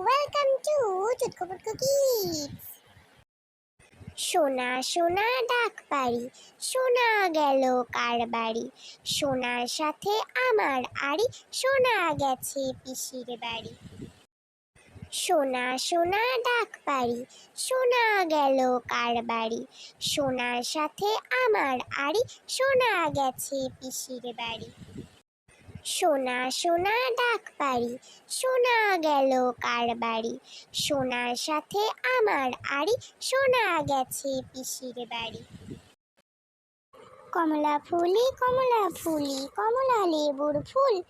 Welcome to চুটকো kids সোনা সোনা ডাক পারি সোনা গেল কার বাড়ি? সোনার সাথে আমার আড়ি, সোনা গেছে পিসির বাড়ি। সোনা সোনা ডাক পারি সোনা গেল কার বাড়ি? সোনার সাথে আমার আড়ি, সোনা গেছে পিসির বাড়ি। সোনা সোনা ডাক পারি সোনা গেল কার বাড়ি? সোনার সাথে আমার আড়ি, সোনা গেছে পিসির বাড়ি। কমলা ফুলি কমলা ফুলি, কমলা লেবুর ফুল।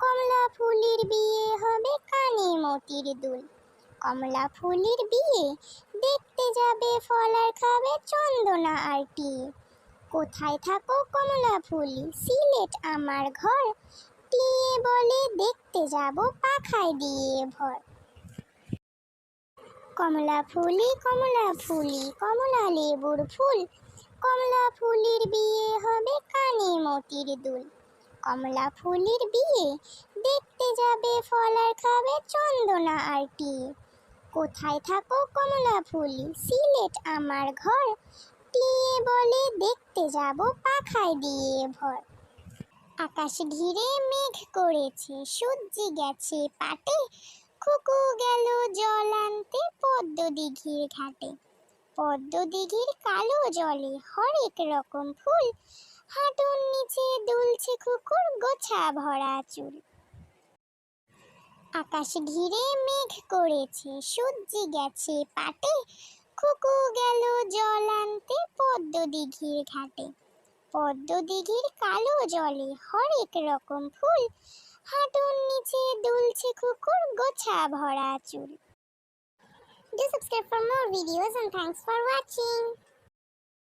কমলা ফুলির বিয়ে হবে কানে মতির দুল। কমলা ফুলির বিয়ে দেখতে যাবে ফল আর খাবে চন্দনা আর টিয়ে। কোথায় থাকো কমলা ফুলি? সিলেট আমার ঘর। টিয়ে বলে, দেখতে যাব পাখায় দিয়ে ভর। কমলা ফুলি কমলা ফুলি, কমলা লেবুর ফুল। কমলা ফুলির বিয়ে হবে কানে মতির দুল। কমলা ফুলির বিয়ে, দেখতে যাবে ফল আর খাবে চন্দনা আর টিয়ে কোথায় থাকো কমলা ফুলি, সিলেট আমার ঘর। টিয়ে বলে, দেখতে যাব পাখায় দিয়ে ভর। আকাশ ঘিরে মেঘ করেছে, সূর্যি গেছে পাটে, খুকু গেল জল আনতে পদ্ম দিঘির ঘাটে। পদ্ম দিঘির কালো জলে হরেক রকম ফুল, হাঁটুর নিচে দুলছে খুকুর গোছা ভরা চুল। আকাশ ঘিরে মেঘ করেছে, সূর্যি গেছে পাটে, খুকু গেল জল আনতে পদ্ম দিঘির ঘাটে। পদ্ম দিঘির কালো জলে হরেক রকম ফুল হাঁটুর নিচে দুলছে কুকুর গোছা ভরা চুল Do subscribe for more videos and thanks for watching.